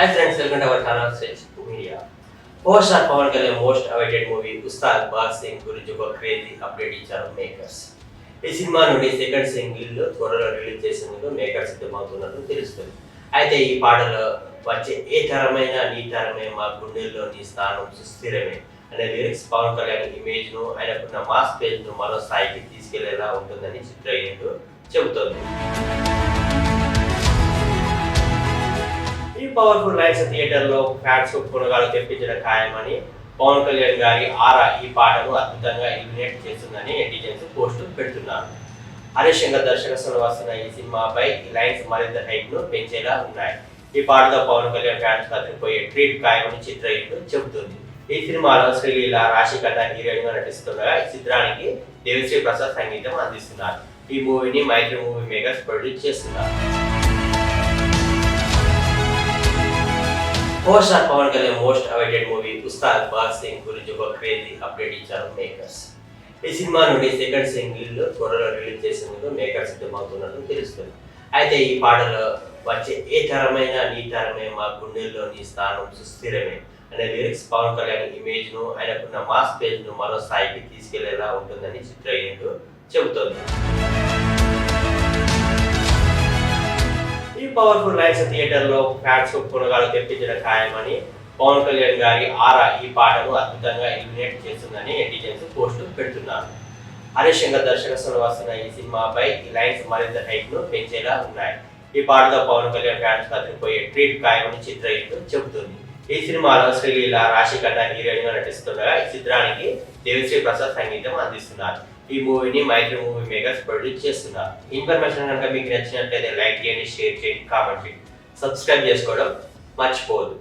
Hi friends welcome to our channel Sage Media. Power star Pawan Kalyan most awaited movie Ustaad బాద్ Singh గురించి ఒక crazy update ఇచ్చారు makers ఈ సినిమా నుండి second single త్వరలో రిలీజ్ చేసేందుకు మేకర్స్ సిద్ధమవుతున్నట్లు తెలుస్తుంది. అయితే ఈ పాటలో వచ్చే ఏ తరమైన నీ తరమే మా గుండెల్లో నీ స్థానం సుస్థిరమే అనే లిరిక్స్ పవన్ కళ్యాణ్ ఇమేజ్ను ఆయనకున్న మాస్ పేజ్ను మరో స్థాయికి తీసుకెళ్ళేలా ఉంటుందని చిత్ర యూనిట్ చెబుతోంది. పవర్ఫుల్ లైన్స్ థియేటర్లో ఫ్యాన్స్ పునగాలు తెప్పించిన ఖాయమని పవన్ కళ్యాణ్ గారి ఆరా ఈ పాటను అద్భుతంగా ఇలిమినేట్ చేస్తుందని నెటిజన్స్ పోస్టు పెడుతున్నారు. హరీష్ శంకర్ దర్శకత్వంలో వస్తున్న ఈ సినిమాపై లైన్స్ మరింత హైప్ను పెంచేలా ఉన్నాయి. ఈ పాటతో పవన్ కళ్యాణ్ ఫ్యాన్స్ కత్తిపోయే ట్రీట్ ఖాయమని చిత్ర చెబుతుంది. ఈ సినిమాలో శ్రీలీల రాశి ఖన్నా హీరోయిన్గా నటిస్తుండగా ఈ చిత్రానికి దేవిశ్రీ ప్రసాద్ సంగీతం అందిస్తున్నారు. ఈ మూవీని మైత్రి మూవీ మేకర్స్ ప్రొడ్యూస్ చేస్తున్నారు. Most Pawan Kalyan most awaited movie Ustaad బాద్ Singh గురించి ఒక క్రేజీ అప్డేట్ ఇచ్చారు మేకర్స్ ఈ సినిమా నుండి సెకండ్ సింగిల్ త్వరలో రిలీజ్ చేసేందుకు మేకర్స్ సిద్ధమవుతున్నట్లు తెలుస్తుంది. అయితే ఈ పాటలో వచ్చే ఏ తరమైన నీ తరమే మా గుండెల్లో నీ స్థానం సుస్థిరమే అనే లిరిక్స్ పవన్ కళ్యాణ్ ఇమేజ్ను ఆయనకున్న మాస్ పేజ్ను మరో స్థాయికి తీసుకెళ్ళేలా ఉంటుందని చిత్ర యూనిట్ చెబుతోంది. పవర్ఫుల్ లైన్స్ థియేటర్లో ఫ్యాన్స్ పునగాలు తెప్పించిన ఖాయమని పవన్ కళ్యాణ్ గారి ఆరా ఈ పాటను అద్భుతంగా ఎలిమినేట్ చేస్తుందని నెటిజన్స్ పోస్టు పెడుతున్నారు. హరీష్ శంకర్ దర్శకత్వంలో వస్తున్న ఈ సినిమాపై ఈ లైన్స్ మరింత హైప్ను పెంచేలా ఉన్నాయి. ఈ పాటతో పవన్ కళ్యాణ్ ఫ్యాన్స్ కత్తిపోయే ట్రీట్ ఖాయమని చిత్ర చెబుతుంది. ఈ సినిమాలో శ్రీలీల రాశి ఖన్నా హీరోయిన్గా నటిస్తుండగా ఈ చిత్రానికి దేవిశ్రీ ప్రసాద్ సంగీతం అందిస్తున్నారు. ఈ మూవీని మైత్రి మూవీ మేకర్స్ ప్రొడ్యూస్ చేస్తున్నారు. ఇన్ఫర్మేషన్ కనుక మీకు నచ్చినట్లయితే లైక్ చేయండి షేర్ చేయండి కామెంట్ చేయండి. సబ్స్క్రైబ్ చేసుకోవడం మర్చిపోవద్దు.